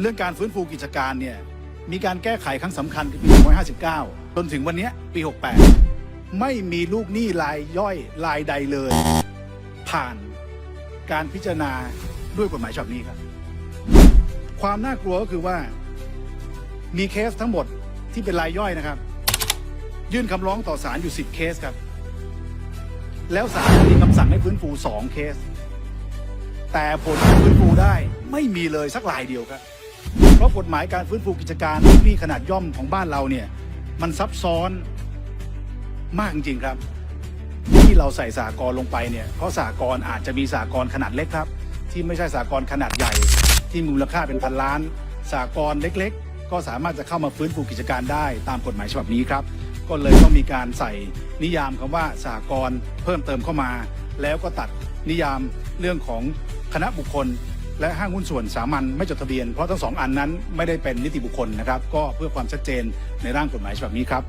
เรื่องการฟื้นฟูกิจการเนี่ยมีการแก้ไขครั้งสำคัญคือปี 2559 จนถึงวันนี้ปี 68 ไม่มีลูกหนี้รายย่อยรายใดเลย ผ่านการพิจารณาด้วยกฎหมายฉบับนี้ครับ ความน่ากลัวก็คือว่ามีเคสทั้งหมดที่เป็นรายย่อยนะครับ ยื่นคำร้องต่อศาลอยู่ 10 เคสครับ แล้วศาลมีคำสั่งให้ฟื้นฟู 2 เคส แต่ผลการฟื้นฟูได้ไม่มีเลยสักรายเดียวครับ ราะกฎหมายการฟื้นฟูกิจการลูกหนี้ขนาดย่อมของบ้านเราเนี่ยมันซับซ้อนมากจริงๆครับ ที่เราใส่สากรลงไปเนี่ยเพราะสากรอาจจะมีสากรขนาดเล็กครับ ที่ไม่ใช่สากรขนาดใหญ่ ที่มูลค่าเป็นพันล้านสากรเล็ก ๆ ก็สามารถจะเข้ามาฟื้นฟูกิจการได้ตามกฎหมายฉบับนี้ครับ ก็เลยต้องมีการใส่นิยามคำว่าสากรเพิ่มเติมเข้ามา แล้วก็ตัดนิยามเรื่องของคณะบุคคล และห้างหุ้นส่วนสามัญไม่จดทะเบียน เพราะทั้งสองอันนั้นไม่ได้เป็นนิติบุคคลนะครับ ก็เพื่อความชัดเจนในร่างกฎหมายฉบับนี้ครับ